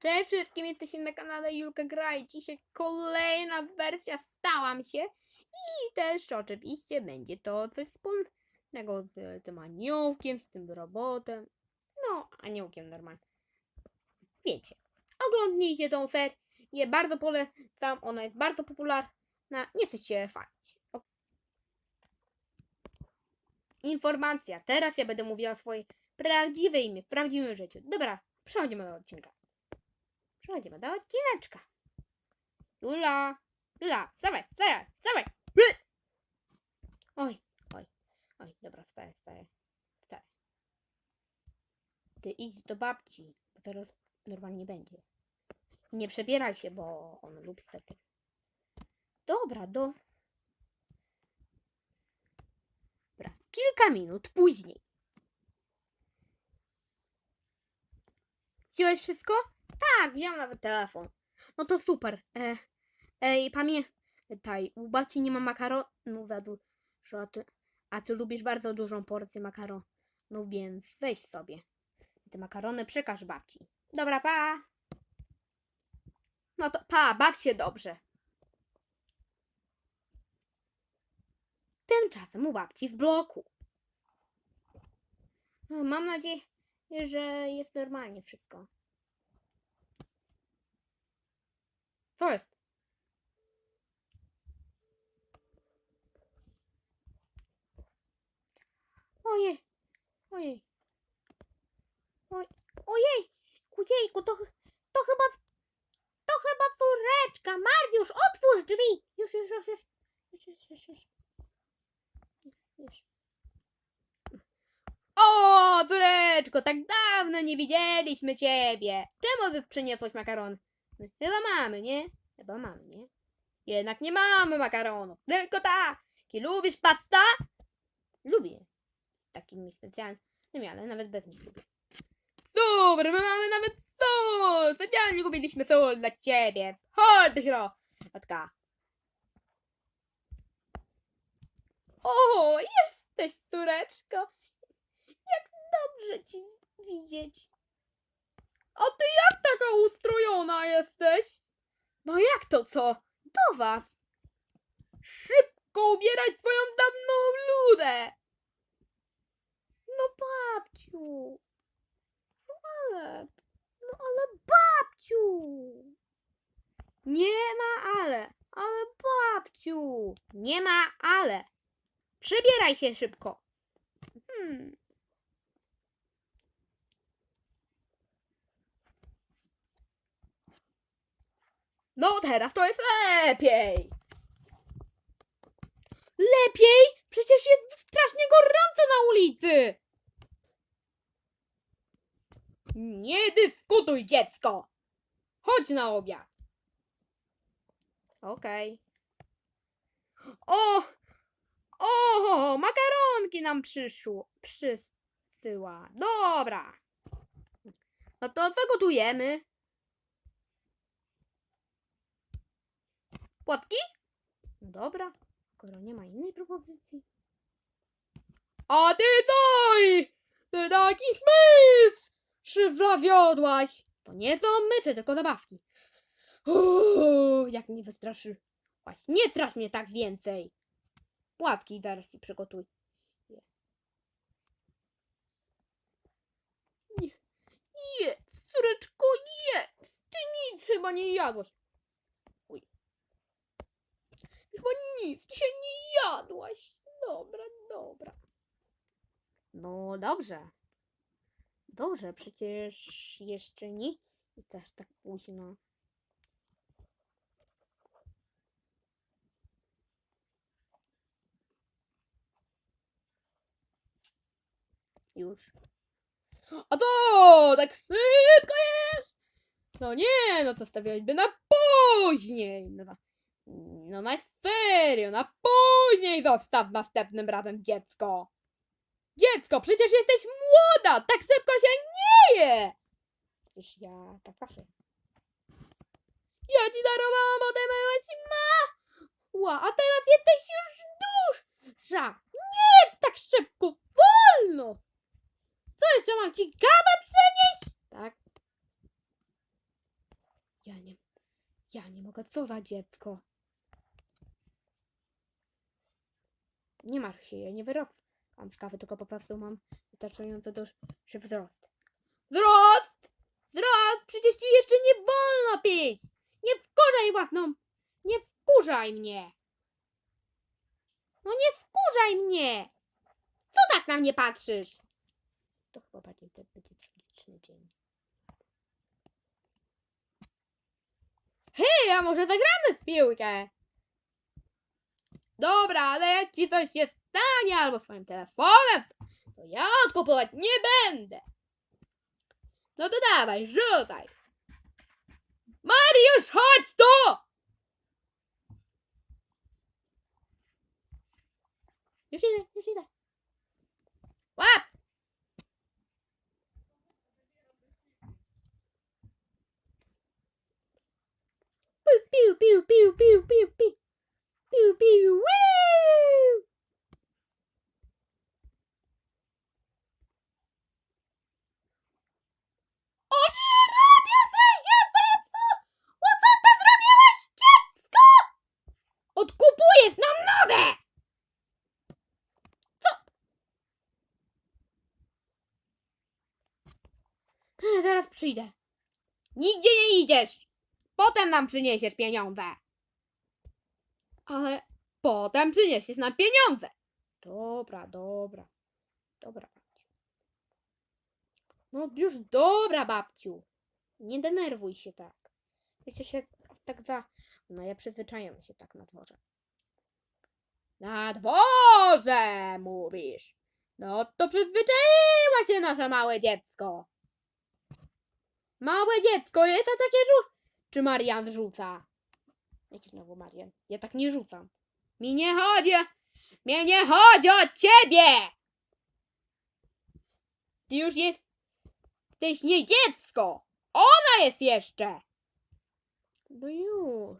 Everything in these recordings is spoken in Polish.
Cześć wszystkim, jesteście na kanale Julka Gra i dzisiaj kolejna wersja Stałam się i też oczywiście będzie to coś wspólnego z tym aniołkiem, z tym robotem, no aniołkiem normalnie. Wiecie, oglądnijcie tą serię, bardzo polecam, ona jest bardzo popularna, nie chcecie fać. Informacja, teraz ja będę mówiła swoje prawdziwe imię w prawdziwym życiu. Dobra, przechodzimy do odcinka. Przechodzimy do odcineczka. Jula, Jula, wstawaj, wstawaj, wstawaj. Oj, oj, oj, dobra, wstaję, wstaję, wstaję. Ty idź do babci, bo teraz normalnie będzie. Nie przebieraj się, bo on lubi stety. Dobra, do... Dobra, kilka minut później. Wziąłeś wszystko? Tak, wziąłem nawet telefon. No to super. E, ej, pamiętaj, u babci nie ma makaronu za dużo, a ty, a ty lubisz bardzo dużą porcję makaronu, więc weź sobie. Te makarony przekaż babci. Dobra, pa. No to pa, baw się dobrze. Tymczasem u babci w bloku. No, Mam nadzieję, że jest normalnie wszystko. Co jest? Ojej, ojej. Oj, ojej, ojejku, to, to chyba, to chyba córeczka. Mariusz, otwórz drzwi. Już, już, już, już. Już, już, już, już. Już. O, córeczko, tak dawno nie widzieliśmy ciebie. Czemu ty przyniosłeś makaron? Chyba mamy, nie? Chyba mamy, nie? Jednak nie mamy makaronu, tylko taki. Lubisz pasta? Lubię. Takimi specjalnymi, ale nawet bez nich lubię. Super, my mamy nawet sól. Specjalnie kupiliśmy sól dla ciebie. Chodź do środka. O, jesteś córeczko. Jak dobrze ci widzieć. A ty jak taka ustrojona jesteś? No jak to co? Do was. Szybko ubierać swoją dawną bludę. No babciu. No ale, no ale babciu. Nie ma ale, ale babciu. Nie ma ale. Przybieraj się szybko. Hmm. No teraz to jest lepiej. Lepiej? Przecież jest strasznie gorąco na ulicy. Nie dyskutuj, dziecko. Chodź na obiad. Okej. O! O! Makaronki nam przyszło. Przysyła. Dobra. No to co gotujemy? Płatki? No dobra, skoro nie ma innej propozycji. A ty coś! Ty takich mysł! Zawiodłaś! To nie są myszy, tylko zabawki. Uuu, jak mnie wystraszyłaś. Nie strasz mnie tak więcej. Płatki zaraz ci przygotuj. Nie, córeczko, jest! Ty nic chyba nie jadłaś. Chyba nic dzisiaj nie jadłaś. Dobra, dobra. No dobrze. Dobrze, przecież jeszcze nie jest aż tak późno. Już. A to tak szybko jest! No nie, no to stawialiby na później. No, no na serio, na później zostaw następnym razem dziecko. Dziecko, przecież jesteś młoda, tak szybko się nie je. Przecież ja tak zawsze. Ja ci darowałam, ty byłeś mała, a teraz jesteś już duża. Nie jest tak szybko, wolno. Co jeszcze mam ci kawę przynieść? Tak. Ja nie mogę, co za dziecko? Nie martw się, ja nie wyrosłam z kawy, tylko po prostu mam wystarczająco duży wzrost. Wzrost! Wzrost! Przecież ci jeszcze nie wolno pić! Nie wkurzaj własną! Nie wkurzaj mnie! No nie wkurzaj mnie! Co tak na mnie patrzysz? To chyba bardziej to będzie tragiczny dzień. Hej, a może zagramy w piłkę? Dobra, ale jak ci coś się stanie albo swoim telefonem, to ja odkupować nie będę. No to dawaj, rzucaj. Mariusz, chodź tu! Już idę, już idę. Łap! Piu, piu, piu, piu, piu, piu, piu. Piu, piu, woo! O nie, radio się zepsuł! O co ty zrobiłaś, dziecko? Odkupujesz nam nowe! Co? Ech, Zaraz przyjdę. Nigdzie nie idziesz. Potem przyniesiesz pieniądze. Ale potem przyniesiesz nam pieniądze. Dobra, dobra. Dobra, babciu. No już dobra, babciu. Nie denerwuj się tak. Wiecie się tak za... No ja przyzwyczajam się tak na dworze. Na dworze, mówisz. No to przyzwyczaiła się nasze małe dziecko. Małe dziecko jest a takie żu... Czy Marian rzuca? Jaki znowu Marian? Ja tak nie rzucam. Mi nie chodzi. Mi nie chodzi o ciebie! Ty już jesteś nie dziecko! Ona jest jeszcze! No już.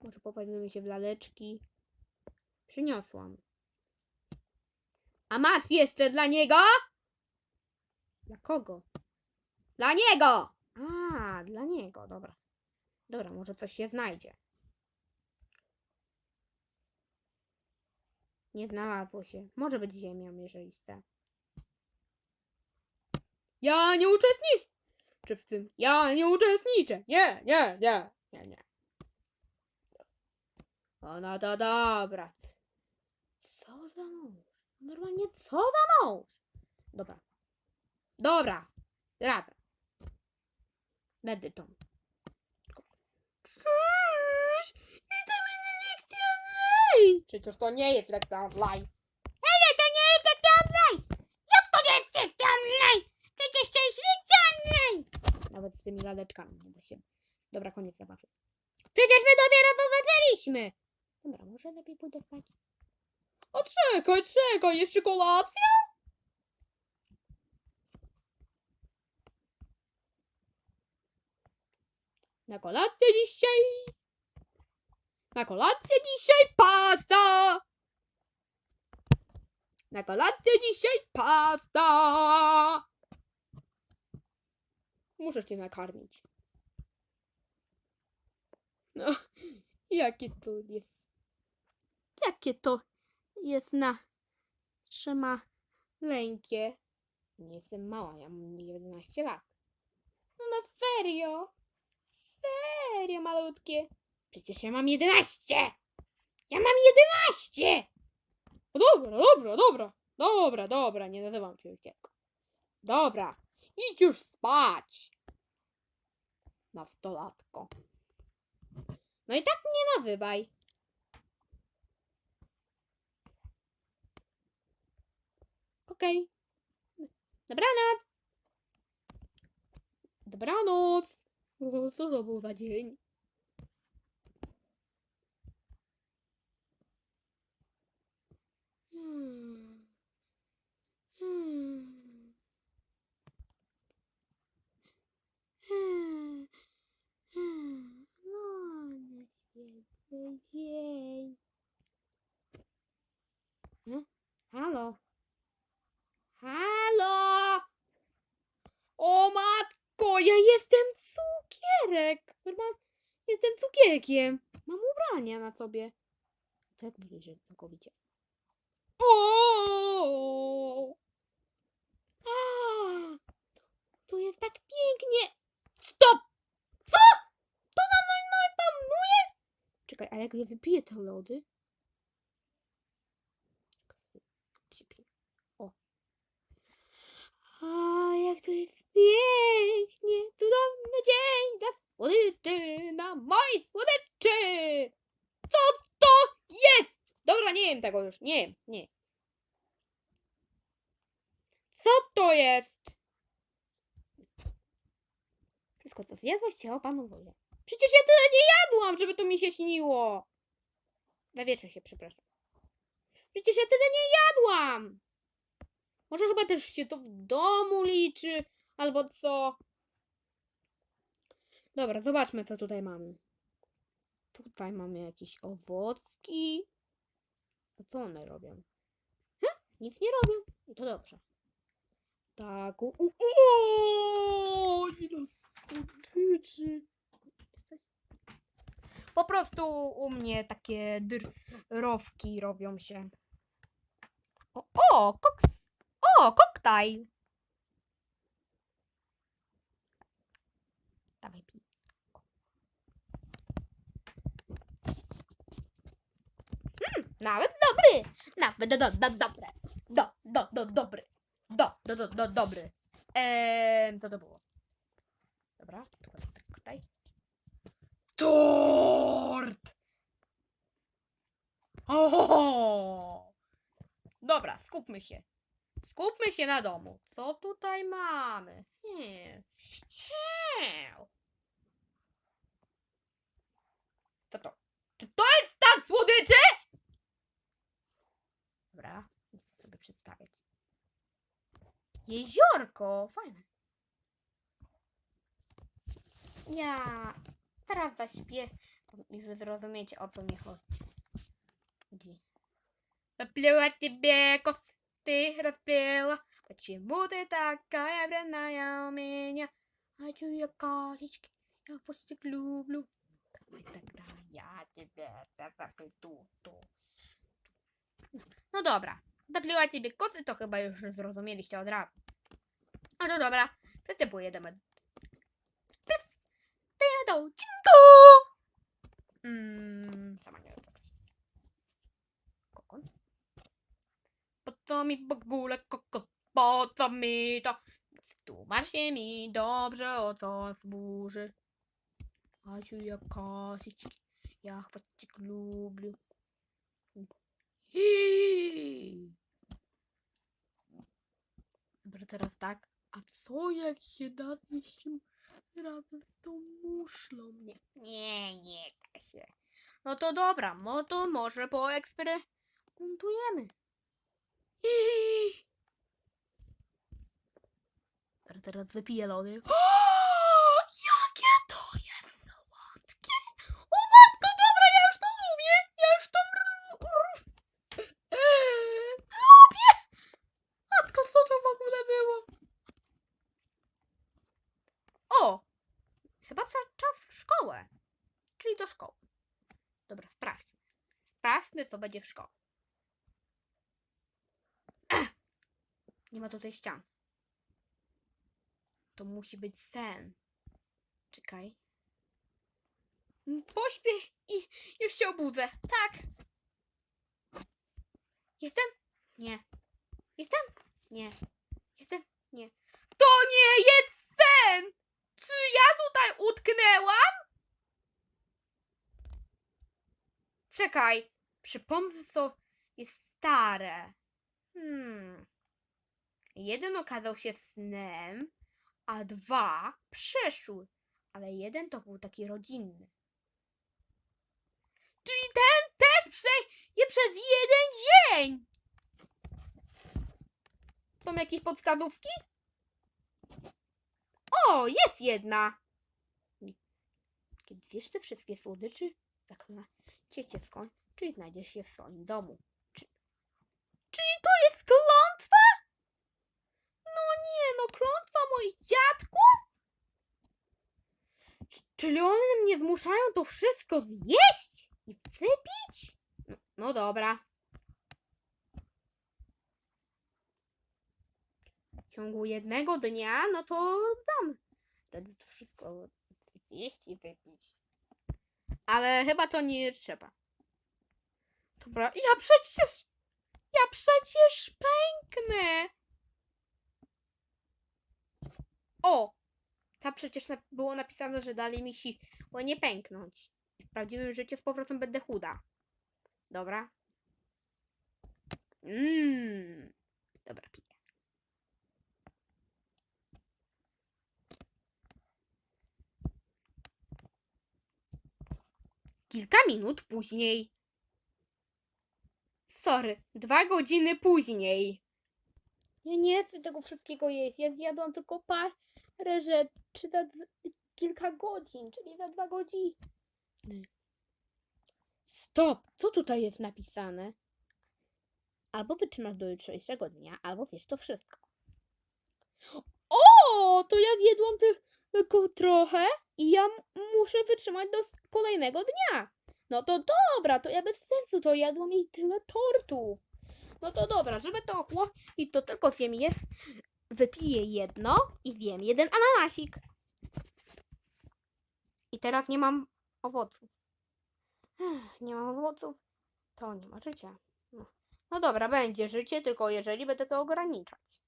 Może popawimy się w laleczki. Przyniosłam. A masz jeszcze dla niego? Dla kogo? Dla niego! A, dla niego, dobra. Dobra, może coś się znajdzie. Nie znalazło się. Może być ziemią, jeżeli chce. Ja nie uczestniczę czy w tym. Ja nie uczestniczę. Nie, nie, nie, nie, nie. O, no to dobra. Co za mąż? Normalnie co za mąż? Dobra. Dobra. Razem. Będę. Cześć! Witamy na lekcji online! Przecież to nie jest lekcja online. Ale to nie jest lekcja online! Jak to nie jest lekcja online? Przecież to jest lekcja online! Nawet z tymi laleczkami nie da się. Dobra, koniec zabawy. Przecież my dopiero co zaczęliśmy! Dobra, może lepiej pójdę spać. O czekaj, czekaj, jeszcze kolacja? Na kolację dzisiaj. Na kolację dzisiaj pasta. Na kolację dzisiaj pasta. Muszę cię nakarmić. No, jakie to jest. Jakie to jest na trzyma lękie. Nie jestem mała, ja mam 11 lat. No na serio? Malutkie? Przecież ja mam 11! Ja mam 11! No dobra, dobra, dobra. Dobra, dobra, nie nazywam cię dziecko. Dobra, idź już spać. Nastolatko. No i tak mnie nazywaj. Okej. Dobranoc. Dobranoc. O, co to był za dzień? Hmm. Hmm. Hmm. Hmm. No, na świetny dzień. Hmm? Halo? Halo? O matko, ja jestem cukierek. Normalnie szpiegiem. Mam ubrania na sobie. To jak mówisz, że całkowicie? O! A! Tu jest tak pięknie. Stop! Co? To na no, panuje? Czekaj, a jak ja wypiję te lody? O. A jak to jest pięknie! Cudowny dzień dla słodyczy, na mojej słodyczy! Co to jest? Dobra, nie wiem tego już, nie nie. Co to jest? Wszystko co zjadłeś panu wozie. Przecież ja tyle nie jadłam, żeby to mi się śniło. Zawietrzę się, przepraszam. Przecież ja tyle nie jadłam. Może chyba też się to w domu liczy, albo co. Dobra, zobaczmy, co tutaj mamy. Tutaj mamy jakieś owocki. Co one robią? Hm? Nic nie robią. I to dobrze. Tak. U, o, ile słodyczy. Po prostu u mnie takie drowki robią się. O, o, kok o koktajl. Dawaj, pij. Mm, nawet. Nawet do, do, do, dobre. Do, do, do, dobry. Do, do, do, do, dobry. Eee, co to było? Dobra, tutaj, tutaj. Tort! O! Dobra, skupmy się. Skupmy się na domu. Co tutaj mamy? Nie. Nie. Co to? To jest stan słodyczy? Dobra, chcę sobie przedstawiać. Jeziorko, fajne. Ja teraz zaśpię i wy zrozumiecie o co mi chodzi. Zapliła ciebie kos, ty rozpliła. Почему ты такая вредная у меня? Хочу я косички, я пустик люблю. Давай тогда я тебе запиту. No dobra, zapliła ciebie kosy, to chyba już zrozumieliście od razu. No dobra, przystępuję do med... Przystępuję do odcinku! Mmm, sama nie wiem. Kokon? Po co mi w ogóle kokon? Po co mi to? Tłumaczcie mi dobrze, o co służy. Asiu, ja kosiczki, ja chwacik lubię. Hiii. Dobra, teraz tak. A co jak się nazwie się razem z tą muszlą? Nie, nie, nie da się. No to dobra, no to może poeksperymentujemy. Teraz wypiję lody. Jakie to jest słodkie! O matko, dobra, ja już to lubię! Ja już to lubię! Matko, co to w ogóle było? O! Chyba ca- czas w szkołę. Czyli do szkoły. Dobra, sprawdźmy. Sprawdźmy, co będzie w szkole. Nie ma tutaj ścian. To musi być sen. Czekaj. Pośpię i już się obudzę. Tak. Jestem? Nie. Jestem? Nie. Jestem? Nie. To nie jest sen! Czy ja tutaj utknęłam? Czekaj. Przypomnę, co jest stare. Hmm. Jeden okazał się snem, a dwa przeszły. Ale jeden to był taki rodzinny. Czyli ten też przeje przez jeden dzień. Są jakieś podskazówki? O, jest jedna. Kiedy zjesz te wszystkie słodyczy, zaklęcie cię skąd, czyli znajdziesz się w swoim domu. Czy... Czyli to jest klątwa? No nie, no klątwa moich dziadków? Czy Czyli one mnie zmuszają to wszystko zjeść i wypić? No, no dobra. W ciągu jednego dnia, no to dam. Radę to wszystko zjeść i wypić. Ale chyba to nie trzeba. Dobra, ja przecież. Ja przecież pęknę. O! Tam przecież na, było napisane, że dali mi siłę nie pęknąć. W prawdziwym życiu z powrotem będę chuda. Dobra. Mmm. Dobra, piję. Kilka minut później. Sorry, dwa godziny później. Ja nie chcę tego wszystkiego jeść. Ja zjadłam tylko parę rzeczy za kilka godzin, czyli za dwa godziny. Stop! Co tutaj jest napisane? Albo wytrzymasz do jutrzejszego dnia, albo zjesz to wszystko. O! To ja zjadłam ty- tylko trochę i ja muszę wytrzymać do kolejnego dnia. No to dobra, to ja bez sensu to jadłam i tyle tortu. No to dobra, żeby to ochło i to tylko zjem je, wypiję jedno i zjem jeden ananasik. I teraz nie mam owoców. Nie mam owoców, to nie ma życia. No. no dobra, będzie życie, tylko jeżeli będę to ograniczać.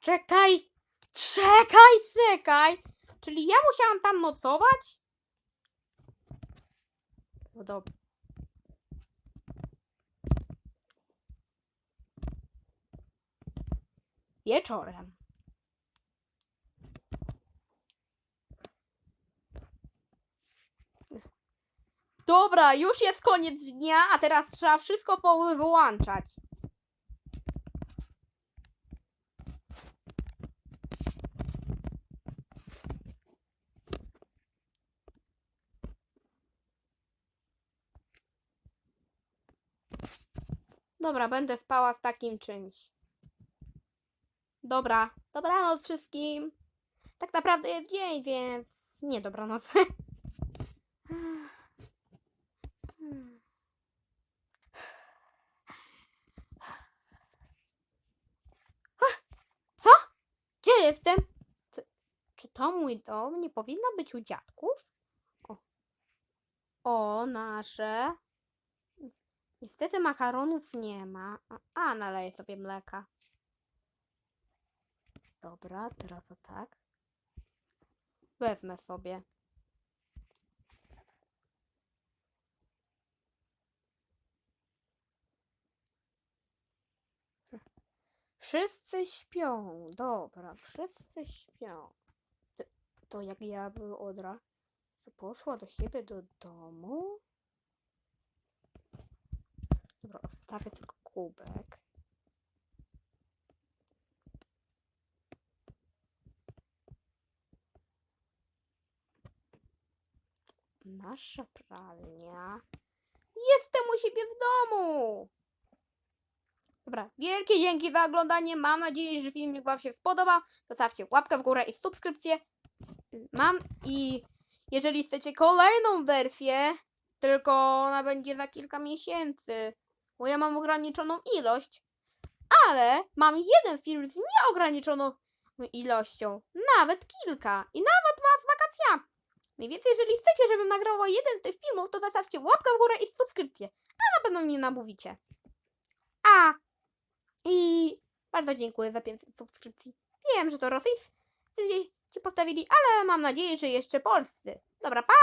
Czekaj! Czekaj, czekaj! Czyli ja musiałam tam nocować? No dobra. Wieczorem. Dobra, już jest koniec dnia, a teraz trzeba wszystko powyłączać. Dobra, będę spała w takim czymś. Dobra, dobranoc wszystkim. Tak naprawdę jest dzień, więc nie dobranoc. Co? Gdzie jestem? Czy to mój dom? Nie powinno być u dziadków? O, o nasze. Niestety makaronów nie ma. A, naleję sobie mleka. Dobra, teraz o tak. Wezmę sobie. Wszyscy śpią. Dobra, wszyscy śpią. To, to jak ja bym od razu poszła do siebie do domu. Dobra, odstawię tylko kubek. Nasza pralnia. Jestem u siebie w domu. Dobra, wielkie dzięki za oglądanie. Mam nadzieję, że filmik Wam się spodobał. Zostawcie łapkę w górę i subskrypcję. Mam i jeżeli chcecie kolejną wersję, tylko ona będzie za kilka miesięcy, bo ja mam ograniczoną ilość, ale mam jeden film z nieograniczoną ilością, nawet kilka i nawet ma z wakacja. Mniej więcej, jeżeli chcecie, żebym nagrała jeden z tych filmów, to zostawcie łapkę w górę i subskrypcję, a na pewno mnie namówicie. A i bardzo dziękuję za 500 subskrypcji. Wiem, że to rosyjscy ci postawili, ale mam nadzieję, że jeszcze polscy. Dobra, pa!